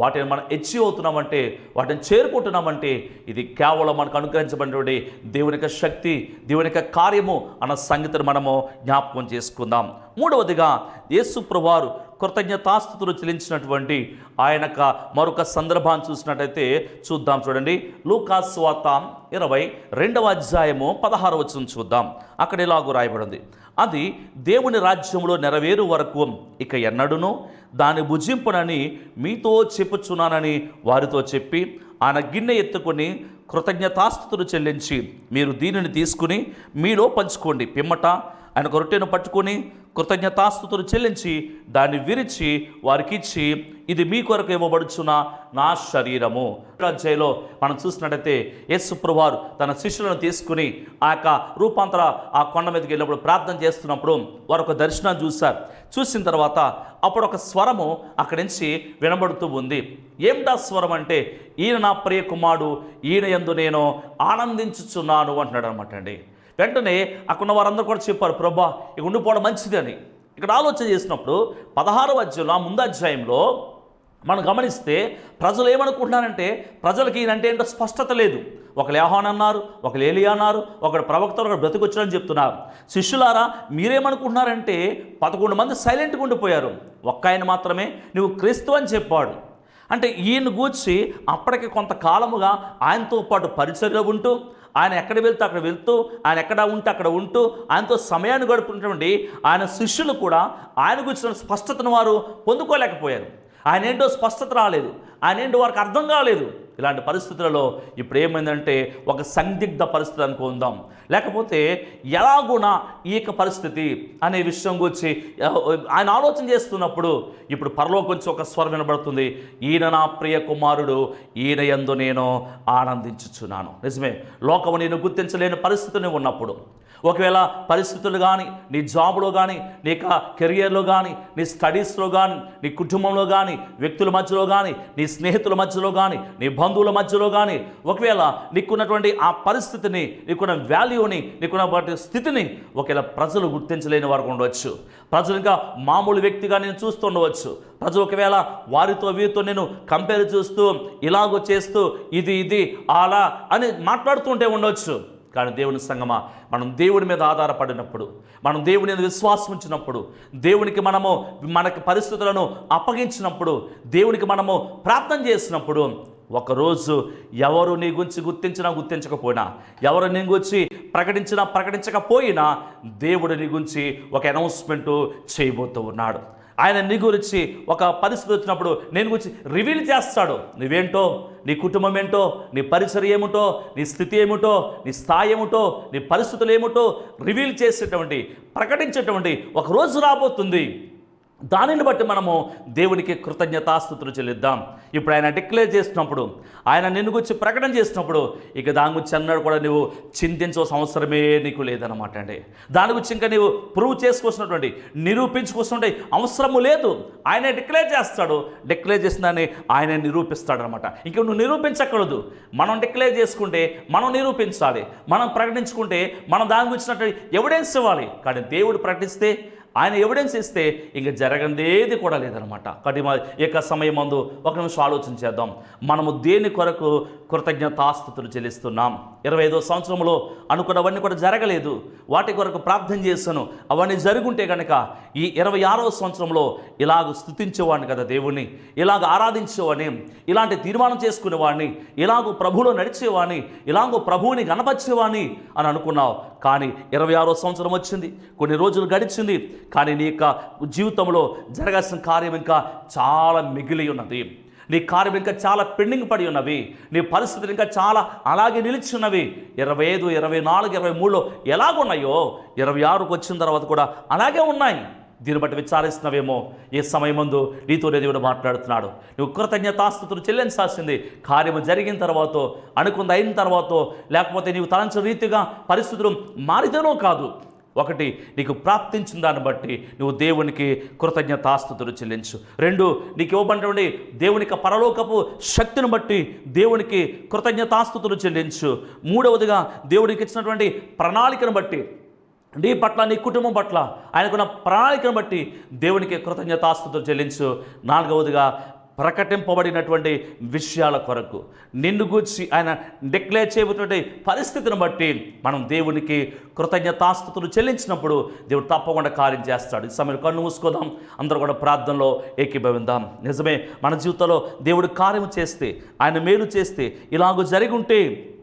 వాటిని మనం హెచ్చి అవుతున్నామంటే వాటిని చేరుకుంటున్నామంటే ఇది కేవలం మనకు అనుగ్రహించబడినటువంటి దేవుని యొక్క శక్తి దేవుని యొక్క కార్యము అన్న సంగతిని మనము జ్ఞాపకం చేసుకుందాం. మూడవదిగా యేసు ప్రభువారు కృతజ్ఞతాస్థుతులు చెల్లించినటువంటి ఆయన మరొక సందర్భాన్ని చూసినట్టయితే చూద్దాం చూడండి. లూకాస్వాత ఇరవై రెండవ అధ్యాయము పదహారు వచ్చిన చూద్దాం. అక్కడ ఇలాగూ రాయబడింది. అది దేవుని రాజ్యంలో నెరవేరు వరకు ఇక ఎన్నడునో దాని భుజింపునని మీతో చెప్పుచున్నానని వారితో చెప్పి ఆయన గిన్నె ఎత్తుకొని కృతజ్ఞతాస్థుతులు చెల్లించి మీరు దీనిని తీసుకుని మీలో పంచుకోండి. పిమ్మట ఆయన ఒక రొట్టెను పట్టుకొని కృతజ్ఞతాస్థుతులు చెల్లించి దాన్ని విరిచి వారికి ఇచ్చి ఇది మీ కొరకు ఇవ్వబడుచున్న నా శరీరము. అధ్యాయంలో మనం చూసినట్టయితే యేసు ప్రభువారు తన శిష్యులను తీసుకుని ఆ యొక్క రూపాంతర ఆ కొండ మీదకి వెళ్ళినప్పుడు ప్రార్థన చేస్తున్నప్పుడు వారు ఒక దర్శనం చూశారు. చూసిన తర్వాత అప్పుడు ఒక స్వరము అక్కడి నుంచి వినబడుతూ ఉంది. ఏమిటా స్వరం అంటే ఈయన నా ప్రియ కుమారుడు ఈయన ఎందు నేను ఆనందించుచున్నాను అంటున్నాడు అనమాట అండి. వెంటనే అక్కడ వారందరూ కూడా చెప్పారు ప్రభా ఇక ఉండిపోవడం మంచిది అని ఇక్కడ ఆలోచన చేసినప్పుడు పదహారవ అధ్యాయంలో ఆ ముందు అధ్యాయంలో మనం గమనిస్తే ప్రజలు ఏమనుకుంటున్నారంటే ప్రజలకి ఈయనంటే ఏంటో స్పష్టత లేదు. ఒక లేహాన్ అన్నారు ఒక ఏలియా అన్నారు ఒకడు ప్రవక్త ఒకడు బ్రతికొచ్చారని చెప్తున్నారు. శిష్యులారా మీరేమనుకుంటున్నారంటే పదకొండు మంది సైలెంట్గా ఉండిపోయారు. ఒక్క ఆయన మాత్రమే నువ్వు క్రీస్తు అని చెప్పాడు. అంటే ఈయన గూర్చి అప్పటికి కొంతకాలముగా ఆయనతో పాటు పరిచర్య ఉంటూ ఆయన ఎక్కడ వెళ్తే అక్కడ వెళ్తూ ఆయన ఎక్కడ ఉంటే అక్కడ ఉంటూ ఆయనతో సమయాన్ని గడుపుతున్నటువంటి ఆయన శిష్యులు కూడా ఆయన గురించిన స్పష్టతను వారు పొందుకోలేకపోయారు. ఆయన ఏంటో స్పష్టత రాలేదు. ఆయన ఏంటో వారికి అర్థం కాలేదు. ఇలాంటి పరిస్థితులలో ఇప్పుడు ఏమైందంటే ఒక సందిగ్ధ పరిస్థితి అనుకుందాం. లేకపోతే ఎలాగునా ఈ యొక్క పరిస్థితి అనే విషయం గురించి ఆయన ఆలోచన చేస్తున్నప్పుడు ఇప్పుడు పరలోకం నుంచి ఒక స్వరం వినబడుతుంది. ఈయన నా ప్రియ కుమారుడు ఈయన ఎందు నేను ఆనందించుచున్నాను. నిజమే. లోకము నేను గుర్తించలేని పరిస్థితిని ఉన్నప్పుడు ఒకవేళ పరిస్థితులు కానీ నీ జాబ్లో కానీ నీ యొక్క కెరియర్లో కానీ నీ స్టడీస్లో కానీ నీ కుటుంబంలో కానీ వ్యక్తుల మధ్యలో కానీ నీ స్నేహితుల మధ్యలో కానీ నీ బంధువుల మధ్యలో కానీ ఒకవేళ నీకున్నటువంటి ఆ పరిస్థితిని నీకున్న వాల్యూని నీకున్న వాటి స్థితిని ఒకవేళ ప్రజలు గుర్తించలేని వారు ఉండవచ్చు. ప్రజలు ఇంకా మామూలు వ్యక్తిగా నేను చూస్తుండవచ్చు ప్రజలు ఒకవేళ వారితో వీరితో నేను కంపేర్ చేస్తూ ఇలాగో చేస్తూ ఇది ఇది అలా అని మాట్లాడుతుంటే ఉండవచ్చు. కానీ దేవుని సంగమా మనం దేవుడి మీద ఆధారపడినప్పుడు మనం దేవుని మీద విశ్వాసం ఉంచినప్పుడు దేవునికి మనము మనకి పరిస్థితులను అప్పగించినప్పుడు దేవునికి మనము ప్రార్థన చేసినప్పుడు ఒకరోజు ఎవరు నీ గురించి గుర్తించినా గుర్తించకపోయినా ఎవరు నీ గురించి ప్రకటించినా ప్రకటించకపోయినా దేవుడు నీ గురించి ఒక అనౌన్స్మెంటు చేయబోతూ ఉన్నాడు. ఆయన నీ గురించి ఒక పరిస్థితి వచ్చినప్పుడు నేను గురించి రివీల్ చేస్తాడు. నువ్వేంటో నీ కుటుంబం ఏంటో నీ పరిసర ఏమిటో నీ స్థితి ఏమిటో నీ స్థాయి ఏమిటో నీ పరిస్థితులు ఏమిటో రివీల్ చేసేటువంటి ప్రకటించేటువంటి ఒక రోజు రాబోతుంది. దానిని బట్టి మనము దేవునికి కృతజ్ఞతాస్థుతులు చెల్లిద్దాం. ఇప్పుడు ఆయన డిక్లేర్ చేసినప్పుడు ఆయన నిన్ను గురించి ప్రకటన చేసినప్పుడు ఇక దాని గురించి అన్నాడు కూడా నువ్వు చింతించవలసిన అవసరమే నీకు లేదనమాట అండి. దాని గురించి ఇంకా నీవు ప్రూవ్ చేసుకోవాల్సినటువంటి నిరూపించుకోవాల్సిన అవసరము లేదు. ఆయన డిక్లేర్ చేస్తాడు. డిక్లేర్ చేసిన దాన్ని ఆయన నిరూపిస్తాడనమాట ఇంక నువ్వు నిరూపించకూడదు. మనం డిక్లేర్ చేసుకుంటే మనం నిరూపించాలి. మనం ప్రకటించుకుంటే మనం దాని గురించినటువంటి ఎవిడెన్స్ ఇవ్వాలి. కానీ దేవుడు ప్రకటిస్తే ఆయన ఎవిడెన్స్ ఇస్తే ఇంక జరగందేది కూడా లేదనమాట కాబట్టి మా యొక్క సమయం ముందు ఒక నిమిషం ఆలోచన చేద్దాం. మనము దేని కొరకు కృతజ్ఞతాస్థుతులు చెల్లిస్తున్నాం? ఇరవై ఐదో సంవత్సరంలో అనుకున్నవన్నీ కూడా జరగలేదు. వాటి కొరకు ప్రార్థన చేశాను. అవన్నీ జరుగుంటే కనుక ఈ ఇరవై ఆరో సంవత్సరంలో ఇలాగ స్థుతించేవాడిని కదా దేవుణ్ణి. ఇలాగ ఆరాధించేవాడిని. ఇలాంటి తీర్మానం చేసుకునేవాడిని. ఇలాగ ప్రభువులో నడిచేవాడిని. ఇలాగో ప్రభువుని గణపరిచేవాడిని అని అనుకున్నావు. కానీ ఇరవై ఆరో సంవత్సరం వచ్చింది కొన్ని రోజులు గడిచింది కానీ నీ యొక్క జీవితంలో జరగాల్సిన కార్యం ఇంకా చాలా మిగిలి ఉన్నది. నీ కార్యం ఇంకా చాలా పెండింగ్ పడి ఉన్నవి నీ పరిస్థితులు ఇంకా చాలా అలాగే నిలిచి ఉన్నవి. ఇరవై ఐదు ఇరవై నాలుగు ఇరవై మూడులో ఎలాగున్నాయో ఇరవై ఆరుకు వచ్చిన తర్వాత కూడా అలాగే ఉన్నాయి. దీన్ని బట్టి విచారిస్తున్నావేమో? ఏ సమయమందు నీతోనే దేవుడు మాట్లాడుతున్నాడు. నువ్వు కృతజ్ఞతాస్థుతులు చెల్లించాల్సింది కార్యము జరిగిన తర్వాత అనుకుంది అయిన తర్వాత లేకపోతే నీవు తలంచిన రీతిగా పరిస్థితులు మారితేనో కాదు. ఒకటి నీకు ప్రాప్తించిన దాన్ని బట్టి నువ్వు దేవునికి కృతజ్ఞతాస్థుతులు చెల్లించు. రెండు నీకు ఇవ్వబడినటువంటి దేవునికి పరలోకపు శక్తిని బట్టి దేవునికి కృతజ్ఞతాస్థుతులు చెల్లించు. మూడవదిగా దేవుడికి ఇచ్చినటువంటి ప్రణాళికను బట్టి నీ పట్ల నీ కుటుంబం పట్ల ఆయనకున్న ప్రణాళికను బట్టి దేవునికి కృతజ్ఞతాస్తుతులు చెల్లించు. నాలుగవదిగా ప్రకటింపబడినటువంటి విషయాల కొరకు నిన్ను గూర్చి ఆయన డిక్లేర్ చేయబోతున్నటువంటి పరిస్థితిని బట్టి మనం దేవునికి కృతజ్ఞతాస్థుతులు చెల్లించినప్పుడు దేవుడు తప్పకుండా కార్యం చేస్తాడు. ఈ సమయంలో కన్ను మూసుకుందాం. అందరూ కూడా ప్రార్థనలో ఏకీభవిందాం. నిజమే మన జీవితంలో దేవుడు కార్యం చేస్తే ఆయన మేలు చేస్తే ఇలాగ జరిగి ఉంటే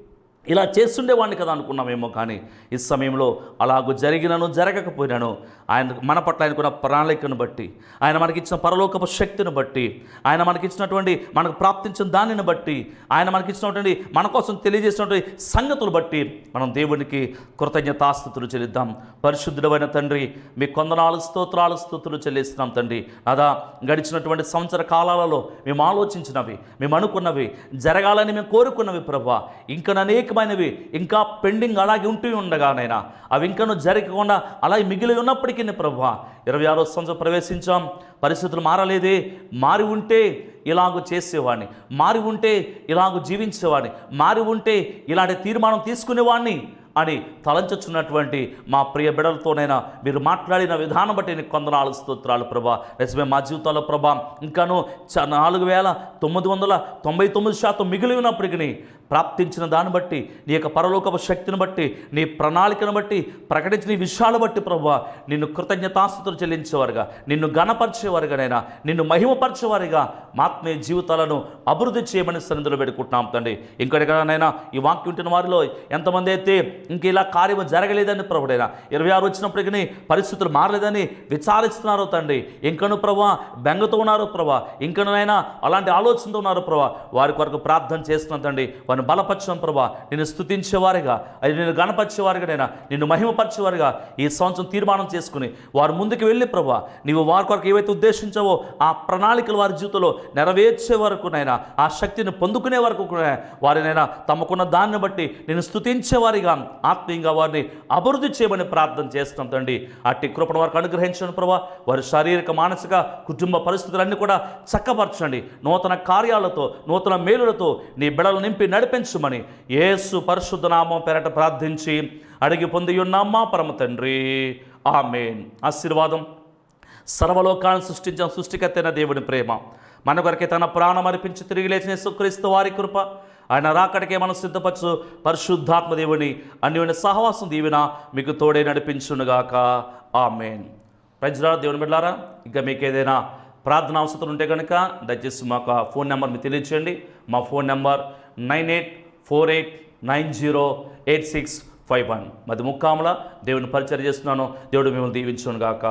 ఇలా చేస్తుండేవాడిని కదా అనుకున్నామేమో కానీ ఈ సమయంలో అలాగూ జరిగినను జరగకపోయినాను ఆయన మన పట్ల ఆయనకున్న ప్రణాళికను బట్టి ఆయన మనకిచ్చిన పరలోకపు శక్తిని బట్టి ఆయన మనకిచ్చినటువంటి మనకు ప్రాప్తించిన దానిని బట్టి ఆయన మనకిచ్చినటువంటి మన కోసం తెలియజేసినటువంటి సంగతులు బట్టి మనం దేవునికి కృతజ్ఞతాస్థుతులు చెల్లిద్దాం. పరిశుద్ధుడమైన తండ్రి మీ కొందనాలు స్తోత్రాలు స్థుతులు చెల్లిస్తున్నాం తండ్రి. అదా గడిచినటువంటి సంవత్సర కాలాలలో మేము ఆలోచించినవి మేము అనుకున్నవి జరగాలని మేము కోరుకున్నవి ప్రభా. ఇంకా అనేకమైనవి ఇంకా పెండింగ్ అలాగే ఉంటూ ఉండగానైనా అవి ఇంకను జరగకుండా అలాగే మిగిలి ఉన్నప్పటికీ ప్రభా ఇరవై ఆరో సంవత్సరం ప్రవేశించాం. పరిస్థితులు మారలేదే. మారి ఉంటే ఇలాగ చేసేవాడిని మారి ఉంటే ఇలాగ జీవించేవాడిని మారి ఉంటే ఇలాంటి తీర్మానం తీసుకునేవాడిని అని తలంచుచున్నటువంటి మా ప్రియ బిడలతోనైనా మీరు మాట్లాడిన విధానం బట్టి నీకు కొందనాలు స్తోత్రాలు ప్రభా. నిజమే మా జీవితాల్లో ప్రభా ఇంకాను చ- నాలుగు వేల తొమ్మిది వందల తొంభై తొమ్మిది శాతం మిగిలి ఉన్నప్పటికీ ప్రాప్తించిన దాన్ని బట్టి నీ యొక్క పరలోకపు శక్తిని బట్టి నీ ప్రణాళికను బట్టి ప్రకటించిన విషయాలు బట్టి ప్రభా నిన్ను కృతజ్ఞతాస్తుతులు చెల్లించేవారుగా నిన్ను ఘనపరిచేవారుగానైనా నిన్ను మహిమపరిచేవారుగా మాత్మీయ జీవితాలను అభివృద్ధి చేయమని సన్నిధిలో పెట్టుకుంటున్నాం తండ్రి. ఇంకొకటిగానైనా ఈ వాక్యం వింటున్న వారిలో ఎంతమంది అయితే ఇంక ఇలా కార్యము జరగలేదని ప్రభుడైనా. ఇరవై ఆరు వచ్చినప్పటికీ పరిస్థితులు మారలేదని విచారిస్తున్నారో తండ్రి. ఇంకను ప్రభా బెంగతో ఉన్నారు ప్రభా. ఇంకనైనా అలాంటి ఆలోచనతో ఉన్నారు ప్రభా. వారి కొరకు ప్రార్థన చేస్తున్నాను తండ్రి. వారిని బలపరచడం ప్రభా. నిన్ను స్థుతించేవారిగా అది నేను గణపరిచేవారుగా నైనా నిన్ను మహిమపరిచేవారిగా ఈ సంవత్సరం తీర్మానం చేసుకుని వారు ముందుకు వెళ్ళి ప్రభా నీవు వారి కొరకు ఏవైతే ఉద్దేశించావో ఆ ప్రణాళికలు వారి జీవితంలో నెరవేర్చే వరకు నైనా ఆ శక్తిని పొందుకునే వరకు కూడా వారినైనా తమకున్న దాన్ని బట్టి నేను స్థుతించేవారిగా ఆత్మీయంగా వారిని అభివృద్ధి చేయమని ప్రార్థన చేస్తాం తండ్రి. అట్టి కృపణ వారికి అనుగ్రహించండి ప్రభా. వారి శారీరక మానసిక కుటుంబ పరిస్థితులన్నీ కూడా చక్కపరచండి. నూతన కార్యాలతో నూతన మేలులతో నీ బిడలు నింపి నడిపించమని ఏసు పరిశుద్ధ నామం పెరట ప్రార్థించి అడిగి పొంది ఉన్నామా పరమ తండ్రి. ఆమెన్. ఆశీర్వాదం. సర్వలోకాలను సృష్టించిన సృష్టికర్తైన దేవుని ప్రేమ. మన కొరకే తన ప్రాణం అర్పించి తిరిగి లేచిన సుక్రీస్తు వారి కృప. ఆయన రాకడికే మనం సిద్ధపరచు పరిశుద్ధాత్మ దేవుని అన్యోన్య సహవాసం దీవెన మీకు తోడే నడిపించునుగాక. ఆమెన్. ప్రజల దేవుని బిడ్డారా ఇంకా మీకు ఏదైనా ప్రార్థన అవసరం ఉంటే కనుక దయచేసి మాకు ఫోన్ నెంబర్ మీరు తెలియచేయండి. మా phone number nine eight four eight nine zero eight six five one. మది ముక్కాముల దేవుని పరిచయం చేస్తున్నాను. దేవుడు మిమ్మల్ని దీవించును గాక